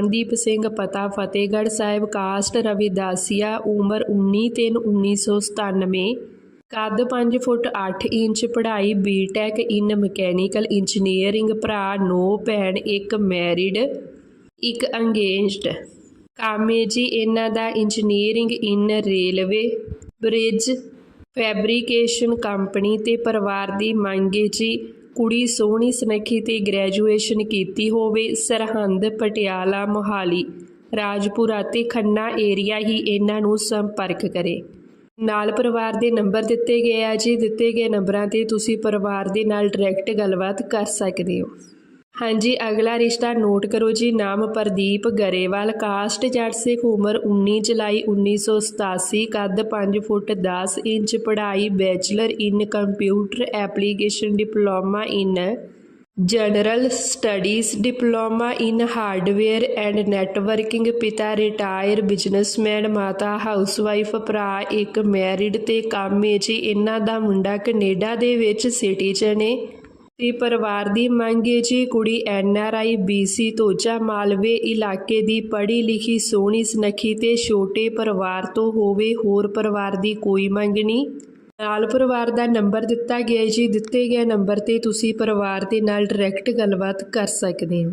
ਅਮਨਦੀਪ ਸਿੰਘ ਪਤਾ ਫਤਿਹਗੜ੍ਹ ਸਾਹਿਬ ਕਾਸਟ ਰਵਿਦਾਸੀਆ ਉਮਰ 19/3/1997 ਕੱਦ 5 ਫੁੱਟ 8 ਇੰਚ, ਪੜ੍ਹਾਈ B Tech in mechanical engineering ਭਰਾ ਨੋ ਭੈਣ, ਇੱਕ ਮੈਰਿਡ ਇੱਕ ਅੰਗੇਜਡ ਕਾਮੇ ਜੀ, ਇਹਨਾਂ ਦਾ engineering in railway bridge fabrication company ਤੇ ਪਰਿਵਾਰ ਦੀ ਮੰਗੇ ਜੀ। ਕੁੜੀ ਸੋਹਣੀ ਸੁਨੱਖੀ ਤੇ ਗ੍ਰੈਜੂਏਸ਼ਨ ਕੀਤੀ ਹੋਵੇ, ਸਰਹੰਦ, ਪਟਿਆਲਾ, ਮੋਹਾਲੀ। ਰਾਜਪੁਰਾ ਤੇ ਖੰਨਾ ਏਰੀਆ ਹੀ ਇਹਨਾਂ ਨੂੰ ਸੰਪਰਕ ਕਰੇ। ਨਾਲ ਪਰਿਵਾਰ ਦੇ ਨੰਬਰ ਦਿੱਤੇ ਗਏ ਆ ਜੀ। ਦਿੱਤੇ ਗਏ ਨੰਬਰਾਂ ਤੇ ਤੁਸੀਂ ਪਰਿਵਾਰ ਦੇ ਨਾਲ ਡਾਇਰੈਕਟ ਗੱਲਬਾਤ ਕਰ ਸਕਦੇ ਹੋ। ਹਾਂਜੀ, ਅਗਲਾ ਰਿਸ਼ਤਾ ਨੋਟ ਕਰੋ ਜੀ। ਨਾਮ ਪ੍ਰਦੀਪ ਗਰੇਵਾਲ, ਕਾਸਟ ਜੱਟ ਸਿੱਖ ਉਮਰ 19 ਜੁਲਾਈ 1987 ਕੱਦ 5 ਫੁੱਟ 10 ਇੰਚ, ਪੜ੍ਹਾਈ bachelor in computer application diploma in general studies, diploma in hardware and networking, ਪਿਤਾ ਰਿਟਾਇਰ ਬਿਜ਼ਨਸਮੈਨ, ਮਾਤਾ ਹਾਊਸਵਾਈਫ, ਭਰਾ ਇੱਕ ਮੈਰਿਡ ਤੇ ਕਾਮੇ ਜੀ। ਇਹਨਾਂ ਦਾ ਮੁੰਡਾ ਕੈਨੇਡਾ ਦੇ ਵਿੱਚ ਸਿਟੀਜ਼ਨ ਏ। ਤੇ ਪਰਿਵਾਰ ਦੀ ਮੰਗ ਹੈ ਜੀ ਕੁੜੀ ਐਨ ਆਰ ਆਈ ਬੀਸੀ ਤੋਜਾ ਮਾਲਵੇ ਇਲਾਕੇ ਦੀ ਪੜ੍ਹੀ ਲਿਖੀ ਸੋਹਣੀ ਸੁਨੱਖੀ ਤੇ ਛੋਟੇ ਪਰਿਵਾਰ ਤੋਂ ਹੋਵੇ ਹੋਰ ਪਰਿਵਾਰ ਦੀ ਕੋਈ ਮੰਗ ਨਹੀਂ। ਨਾਲ ਪਰਿਵਾਰ ਦਾ ਨੰਬਰ ਦਿੱਤਾ ਗਿਆ ਜੀ। ਦਿੱਤੇ ਗਏ ਨੰਬਰ ਤੇ ਤੁਸੀਂ ਪਰਿਵਾਰ ਦੇ ਨਾਲ ਡਾਇਰੈਕਟ ਗੱਲਬਾਤ ਕਰ ਸਕਦੇ ਹੋ।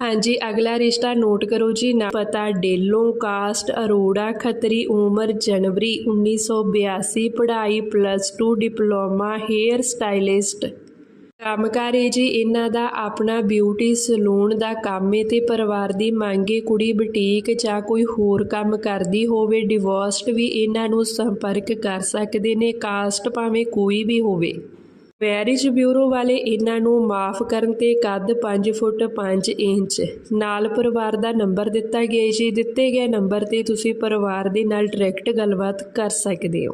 ਹਾਂਜੀ, ਅਗਲਾ ਰਿਸ਼ਤਾ ਨੋਟ ਕਰੋ ਜੀ ਨਾ ਪਤਾ ਡੇਲੋਂ, ਕਾਸਟ, ਅਰੋੜਾ, ਖੱਤਰੀ, ਉਮਰ, ਜਨਵਰੀ 1982 ਪੜ੍ਹਾਈ ਪਲੱਸ 2 ਡਿਪਲੋਮਾ, ਹੇਅਰ ਸਟਾਈਲਿਸਟ। ਕੰਮਕਾਰ ਕੰਮਕਾਰੀ ਜੀ, ਇਹਨਾਂ ਦਾ ਆਪਣਾ ਬਿਊਟੀ ਸਲੂਨ ਦਾ ਕੰਮ ਏ ਤੇ ਪਰਿਵਾਰ ਦੀ ਮੰਗੇ ਕੁੜੀ ਬੁਟੀਕ ਜਾਂ ਕੋਈ ਹੋਰ ਕੰਮ ਕਰਦੀ ਹੋਵੇ, ਡਿਵੋਰਸਡ ਵੀ ਇਹਨਾਂ ਨੂੰ ਸੰਪਰਕ ਕਰ ਸਕਦੇ ਨੇ, ਕਾਸਟ ਭਾਵੇਂ ਕੋਈ ਵੀ ਹੋਵੇ। ਮੈਰਿਜ ਬਿਊਰੋ ਵਾਲੇ ਇਹਨਾਂ ਨੂੰ ਮਾਫ ਕਰਨ ਤੇ ਕੱਦ 5 ਫੁੱਟ 5 ਇੰਚ। ਨਾਲ ਪਰਿਵਾਰ ਦਾ ਨੰਬਰ ਦਿੱਤਾ ਗਿਆ ਜੀ ਦਿੱਤੇ ਗਏ ਨੰਬਰ ਤੇ ਤੁਸੀਂ ਪਰਿਵਾਰ ਦੇ ਨਾਲ ਡਾਇਰੈਕਟ ਗੱਲਬਾਤ ਕਰ ਸਕਦੇ ਹੋ।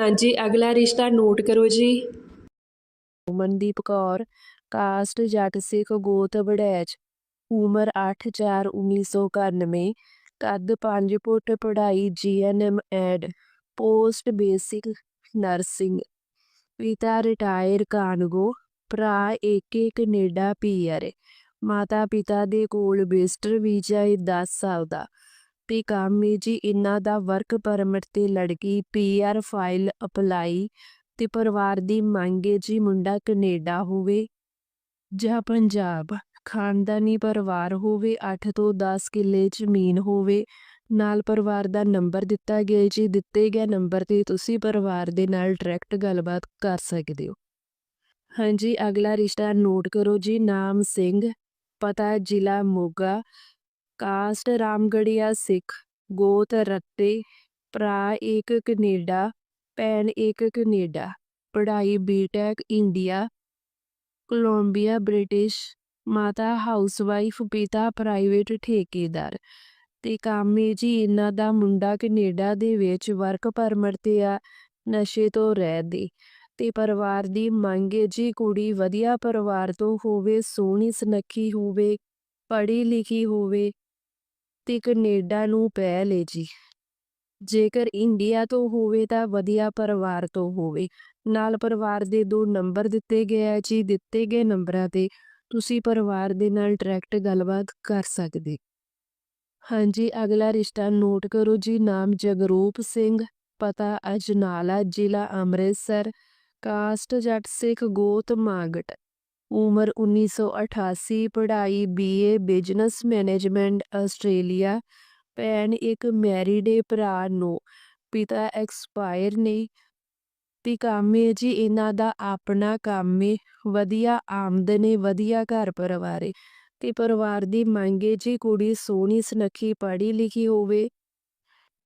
ਹਾਂਜੀ, ਅਗਲਾ ਰਿਸ਼ਤਾ ਨੋਟ ਕਰੋ ਜੀ। ਮਨਦੀਪ ਕੌਰ, ਕਾਸਟ ਜੱਟ ਸਿੱਖ ਗੋਤ ਵੜੈਚ, ਉਮਰ 8/4/1991 ਕੱਦ 5 ਫੁੱਟ ਪੜ੍ਹਾਈ GNM add, post basic nursing. ਪਿਤਾ ਰਿਟਾਇਰ ਕਾਨਗੋ, ਭਰਾ ਏਕੇ ਕੈਨੇਡਾ ਪੀਆਰ ਮਾਤਾ ਪਿਤਾ ਦੇ ਕੋਲ ਵਿਜ਼ਟਰ ਵੀਜ਼ਾ ਹੈ 10 ਸਾਲ ਦਾ। ਤੇ ਕਾਮੇ ਜੀ ਇਹਨਾਂ ਦਾ ਵਰਕ ਪਰਮਿਟ ਤੇ ਲੜਕੀ ਪੀਆਰ ਫਾਈਲ ਅਪਲਾਈ ਤੇ ਪਰਿਵਾਰ ਦੀ ਮੰਗ ਹੈ ਜੀ ਮੁੰਡਾ ਕੈਨੇਡਾ ਹੋਵੇ ਜਾਂ ਪੰਜਾਬ। ਖਾਨਦਾਨੀ ਪਰਿਵਾਰ ਹੋਵੇ 8 ਤੋਂ 10 ਕਿੱਲੇ ਜ਼ਮੀਨ ਹੋਵੇ ਨਾਲ ਪਰਿਵਾਰ ਦਾ ਨੰਬਰ ਦਿੱਤਾ ਗਿਆ ਜੀ। ਦਿੱਤੇ ਗਏ ਨੰਬਰ ਤੇ ਤੁਸੀਂ ਪਰਿਵਾਰ ਦੇ ਨਾਲ ਡਾਇਰੈਕਟ ਗੱਲਬਾਤ ਕਰ ਸਕਦੇ ਹੋ। ਹਾਂਜੀ, ਅਗਲਾ ਰਿਸ਼ਤਾ ਨੋਟ ਕਰੋ ਜੀ। ਨਾਮ ਸਿੰਘ, ਪਤਾ ਜ਼ਿਲ੍ਹਾ ਮੋਗਾ, ਕਾਸਟ ਰਾਮਗੜੀਆ ਸਿੱਖ, ਗੋਤ ਰੱਤੇ, ਭਰਾ ਇੱਕ ਕੈਨੇਡਾ, ਭੈਣ ਇੱਕ ਕੈਨੇਡਾ, ਪੜ੍ਹਾਈ B Tech India Columbia British ਮਾਤਾ ਹਾਊਸਵਾਈਫ ਪਿਤਾ ਪ੍ਰਾਈਵੇਟ ਠੇਕੇਦਾਰ। ਤੇ ਕਾਮੇ ਜੀ ਇਹਨਾਂ ਦਾ ਮੁੰਡਾ ਕੈਨੇਡਾ ਦੇ ਵਿੱਚ ਵਰਕ ਪਰਮਿਟ ਤੇ ਆ, ਨਸ਼ੇ ਤੋਂ ਰਹਿਤ ਤੇ ਪਰਿਵਾਰ ਦੀ ਮੰਗ ਹੈ ਜੀ ਕੁੜੀ ਵਧੀਆ ਪਰਿਵਾਰ ਤੋਂ ਹੋਵੇ, ਸੋਹਣੀ ਸੁਨੱਖੀ ਹੋਵੇ ਪੜ੍ਹੀ ਲਿਖੀ ਹੋਵੇ ਤੇ ਕੈਨੇਡਾ ਨੂੰ ਪੈ ਲੇ ਜੀ। ਜੇਕਰ ਇੰਡੀਆ ਤੋਂ ਹੋਵੇ ਤਾਂ ਵਧੀਆ ਪਰਿਵਾਰ ਤੋਂ ਹੋਵੇ। ਨਾਲ ਪਰਿਵਾਰ ਦੇ ਦੋ ਨੰਬਰ ਦਿੱਤੇ ਗਏ ਆ ਜੀ, ਦਿੱਤੇ ਗਏ ਨੰਬਰਾਂ ਤੇ ਤੁਸੀਂ ਪਰਿਵਾਰ ਦੇ ਨਾਲ ਡਾਇਰੈਕਟ ਗੱਲਬਾਤ ਕਰ ਸਕਦੇ ਹਾਂਜੀ, ਅਗਲਾ ਰਿਸ਼ਤਾ ਨੋਟ ਕਰੋ ਜੀ, ਨਾਮ ਜਗਰੂਪ ਸਿੰਘ, ਪਤਾ ਅਜਨਾਲਾ, ਜ਼ਿਲ੍ਹਾ ਅੰਮ੍ਰਿਤਸਰ, ਕਾਸਟ ਜੱਟ ਸਿੱਖ ਗੋਤ ਮਾਗਟ, ਉਮਰ 1988 ਪੜ੍ਹਾਈ ਬੀਏ ਬਿਜ਼ਨਸ ਮੈਨੇਜਮੈਂਟ ਆਸਟ੍ਰੇਲੀਆ, ਭੈਣ ਇੱਕ ਮੈਰੀਡੇ ਭਰਾ ਨੂੰ, ਪਿਤਾ ਐਕਸਪਾਇਰ ਨੇ, ਤੇ ਕੰਮ ਏ ਜੀ ਇਹਨਾਂ ਦਾ ਆਪਣਾ ਕੰਮ ਏ, ਵਧੀਆ ਆਮਦਨ ਏ, ਵਧੀਆ ਘਰ ਪਰਿਵਾਰ ਏ। ਤੇ ਪਰਿਵਾਰ ਦੀ ਮੰਗ ਏ ਜੀ ਕੁੜੀ ਸੋਹਣੀ, ਸੁਨੱਖੀ, ਪੜ੍ਹੀ ਲਿਖੀ ਹੋਵੇ,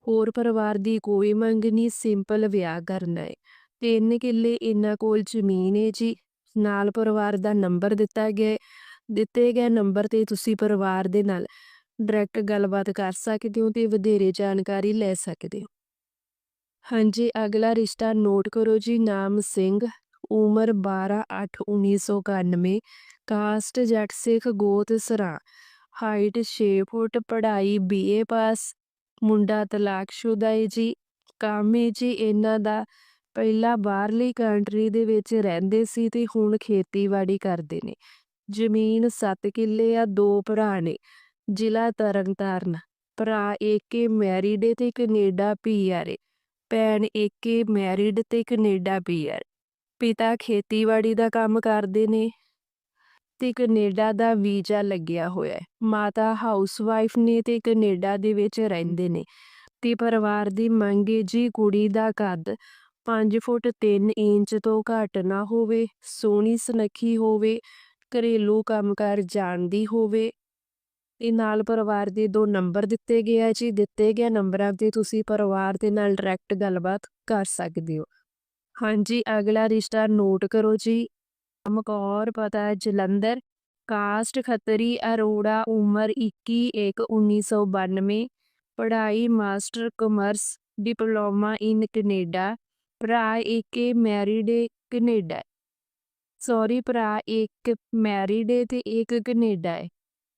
ਹੋਰ ਪਰਿਵਾਰ ਦੀ ਕੋਈ ਮੰਗ ਨਹੀਂ, ਸਿੰਪਲ ਵਿਆਹ ਕਰਨਾ ਏ ਤਿੰਨ ਕਿੱਲੇ ਇਹਨਾਂ ਕੋਲ ਜ਼ਮੀਨ ਏ ਜੀ। ਨਾਲ ਪਰਿਵਾਰ ਦਾ ਨੰਬਰ ਦਿੱਤਾ ਗਿਆ ਦਿੱਤੇ ਗਏ ਨੰਬਰ ਤੇ ਤੁਸੀਂ ਪਰਿਵਾਰ ਦੇ ਨਾਲ ਡਾਇਰੈਕਟ ਗੱਲਬਾਤ ਕਰ ਸਕਦੇ ਹੋ ਤੇ ਵਧੇਰੇ ਜਾਣਕਾਰੀ ਲੈ ਸਕਦੇ ਹੋ। ਹਾਂਜੀ, ਅਗਲਾ ਰਿਸ਼ਤਾ ਨੋਟ ਕਰੋ ਜੀ। ਨਾਮ ਸਿੰਘ ਉਮਰ 12/8/1991 ਕਾਸਟ ਜੱਟ ਸਿੱਖ ਗੋਤ ਸਰਾਂ। ਹਾਈਟ 6 ਫੁੱਟ, ਪੜ੍ਹਾਈ ਬੀਏ ਪਾਸ। ਮੁੰਡਾ ਤਲਾਕਸ਼ੁਦਾ ਹੈ ਜੀ। ਕੰਮ ਹੈ ਜੀ ਇਹਨਾਂ ਦਾ। ਪਹਿਲਾਂ ਬਾਹਰਲੀ ਕੰਟਰੀ ਦੇ ਵਿੱਚ ਰਹਿੰਦੇ ਸੀ ਤੇ ਹੁਣ ਖੇਤੀਬਾੜੀ ਕਰਦੇ ਨੇ। ਜ਼ਮੀਨ 7 ਕਿੱਲੇ ਆ, ਦੋ ਭਰਾ ਨੇ। ਜ਼ਿਲ੍ਹਾ ਤਰਨਤਾਰਨ। ਭਰਾ ਏਕੇ ਮੈਰਿਡ ਏ ਤੇ ਕੈਨੇਡਾ ਪੀਆਰ ਏ। ਭੈਣ ਏਕੇ ਮੈਰਿਡ ਤੇ ਕੈਨੇਡਾ ਪੀਆਰ ਪਿਤਾ ਖੇਤੀਬਾੜੀ ਦਾ ਕੰਮ ਕਰਦੇ ਨੇ ਤੇ ਕੈਨੇਡਾ ਦਾ ਵੀਜ਼ਾ ਲੱਗਿਆ ਹੋਇਆ ਹੈ। ਮਾਤਾ ਹਾਊਸਵਾਈਫ ਨੇ ਤੇ ਕੈਨੇਡਾ ਦੇ ਵਿੱਚ ਰਹਿੰਦੇ ਨੇ ਤੇ ਪਰਿਵਾਰ ਦੀ ਮੰਗ ਏ ਜੀ ਕੁੜੀ ਦਾ ਕੱਦ 5 ਫੁੱਟ 3 ਇੰਚ ਤੋਂ ਘੱਟ ਨਾ ਹੋਵੇ, ਸੋਹਣੀ ਸੁਨੱਖੀ ਹੋਵੇ, ਘਰੇਲੂ ਕੰਮਕਾਰ ਜਾਣਦੀ ਹੋਵੇ। ਤੇ ਨਾਲ ਪਰਿਵਾਰ ਦੇ ਦੋ ਨੰਬਰ ਦਿੱਤੇ ਗਏ ਆ ਜੀ, ਦਿੱਤੇ ਗਏ ਨੰਬਰਾਂ ਤੇ ਤੁਸੀਂ ਪਰਿਵਾਰ ਦੇ ਨਾਲ ਡਾਇਰੈਕਟ ਗੱਲਬਾਤ ਕਰ ਸਕਦੇ ਹੋ। ਹਾਂਜੀ, ਅਗਲਾ ਰਿਸ਼ਤਾ ਨੋਟ ਕਰੋ ਜੀ। ਮਕੌਰ ਪਤਾ ਹੈ, ਜਲੰਧਰ। ਕਾਸਟ ਖੱਤਰੀ, ਅਰੋੜਾ, ਉਮਰ 21 1992 ਪੜ੍ਹਾਈ, master commerce, diploma in Canada. ਭਰਾ ਏਕੇ, ਮੈਰਿਡ ਏ, ਕੈਨੇਡਾ। ਸੌਰੀ, ਭਰਾ ਇੱਕ ਮੈਰਿਡ ਏ ਤੇ ਇੱਕ ਕੈਨੇਡਾ ਹੈ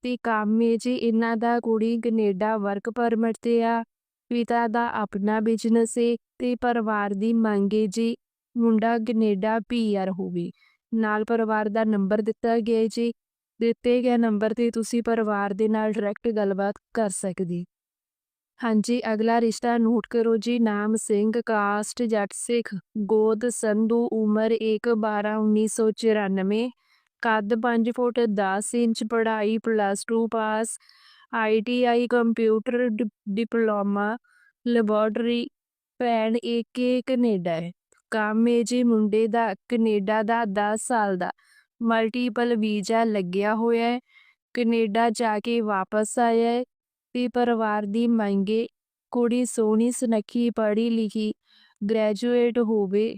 ਤੇ ਕੰਮ ਏ ਜੀ, ਇਹਨਾਂ ਦਾ ਕੁੜੀ ਕੈਨੇਡਾ ਵਰਕ ਪਰਮਿਟ ਤੇ ਆ। ਪਿਤਾ ਦਾ ਆਪਣਾ ਬਿਜ਼ਨਸ ਏ ਤੇ ਪਰਿਵਾਰ ਦੀ ਮੰਗ ਏ ਜੀ। ਮੁੰਡਾ ਕੈਨੇਡਾ ਪੀਆਰ ਹੋਵੇ। ਨਾਲ ਪਰਿਵਾਰ ਦਾ ਨੰਬਰ ਦਿੱਤਾ ਗਿਆ ਜੀ। ਦਿੱਤੇ ਗਏ ਨੰਬਰ ਤੇ ਤੁਸੀਂ ਪਰਿਵਾਰ ਦੇ ਨਾਲ ਡਾਇਰੈਕਟ ਗੱਲਬਾਤ ਕਰ ਸਕਦੇ। ਹਾਂਜੀ, ਅਗਲਾ ਰਿਸ਼ਤਾ ਨੋਟ ਕਰੋ ਜੀ। ਨਾਮ ਸਿੰਘ ਕਾਸਟ ਜੱਟ ਸਿੱਖ, ਗੋਦ, ਸੰਧੂ, ਉਮਰ 1 12 1994 ਕੱਦ 5 ਫੁੱਟ 10 ਇੰਚ, ਪੜ੍ਹਾਈ plus 2 pass ITI computer diploma laboratory ਭੈਣ ਏਕੇ ਕੈਨੇਡਾ ਹੈ। ਕੰਮ ਏ ਜੀ ਮੁੰਡੇ ਦਾ, ਕੈਨੇਡਾ ਦਾ 10 ਸਾਲ ਦਾ। ਮਲਟੀਪਲ ਵੀਜ਼ਾ ਲੱਗਿਆ ਹੋਇਆ ਹੈ। ਕੈਨੇਡਾ ਜਾ ਕੇ ਵਾਪਸ ਆਇਆ ਹੈ ਤੇ ਪਰਿਵਾਰ ਦੀ ਮੰਗੇ ਕੁੜੀ ਸੋਹਣੀ, ਸੁਨੱਖੀ, ਪੜ੍ਹੀ ਲਿਖੀ ਗ੍ਰੈਜੂਏਟ ਹੋਵੇ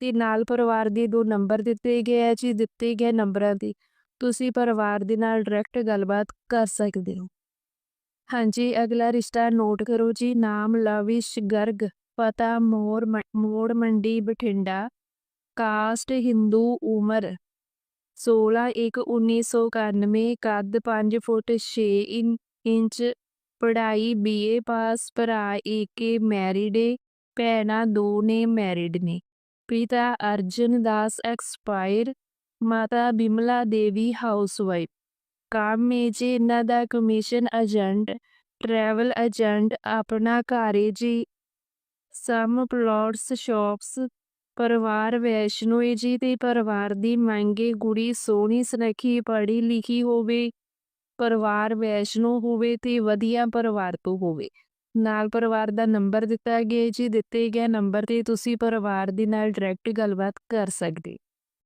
ਤੇ ਨਾਲ ਪਰਿਵਾਰ ਦੇ ਦੋ ਨੰਬਰ ਦਿੱਤੇ ਗਏ ਆ ਜੀ, ਦਿੱਤੇ ਗਏ ਨੰਬਰਾਂ ਤੇ ਤੁਸੀਂ ਪਰਿਵਾਰ ਦੇ ਨਾਲ ਡਾਇਰੈਕਟ ਗੱਲਬਾਤ ਕਰ ਸਕਦੇ ਹੋ। ਹਾਂਜੀ, ਅਗਲਾ ਰਿਸ਼ਤਾ ਨੋਟ ਕਰੋ ਜੀ। ਨਾਮ ਲਵਿਸ਼ ਗਰਗ। ਪਤਾ ਮੋਰ ਮੋੜ ਮੰਡੀ ਬਠਿੰਡਾ, ਕਾਸਟ ਹਿੰਦੂ ਉਮਰ 16 1 1991 ਕੱਦ 5 ਫੁੱਟ 6 ਇੰਚ, ਪੜ੍ਹਾਈ ਬੀਏ ਪਾਸ, ਭਰਾ ਏਕੇ ਮੈਰਿਡ ਏ, ਭੈਣਾਂ ਦੋ ਨੇ ਮੈਰਿਡ ਨੇ, ਪਿਤਾ ਅਰਜਨ ਦਾਸ ਐਕਸਪਾਇਰ, ਮਾਤਾ ਬਿਮਲਾ ਦੇਵੀ ਹਾਊਸਵਾਈਫ, ਕੰਮ ਏ ਜੀ ਇਹਨਾਂ ਦਾ ਕਮਿਸ਼ਨ ਏਜੰਟ, ਟਰੈਵਲ ਏਜੰਟ, ਆਪਣਾ ਘਰ ਏ ਜੀ ਸਮ ਪਲੋਟਸ, ਸ਼ਾਪਸ, ਪਰਿਵਾਰ ਵੈਸ਼ਨੋ ਏ ਜੀ ਤੇ ਪਰਿਵਾਰ ਦੀ ਮੰਗੇ ਕੁੜੀ ਸੋਹਣੀ, ਸੁਨੱਖੀ, ਪੜ੍ਹੀ ਲਿਖੀ ਹੋਵੇ, ਪਰਿਵਾਰ ਵੈਸ਼ਨੋ ਹੋਵੇ ਤੇ ਵਧੀਆ ਪਰਿਵਾਰ ਤੋਂ ਹੋਵੇ। ਨਾਲ ਪਰਿਵਾਰ ਦਾ ਨੰਬਰ ਦਿੱਤਾ ਗਿਆ ਜੀ, ਦਿੱਤੇ ਗਏ ਨੰਬਰ ਤੇ ਤੁਸੀਂ ਪਰਿਵਾਰ ਦੇ ਨਾਲ ਡਾਇਰੈਕਟ ਗੱਲਬਾਤ ਕਰ ਸਕਦੇ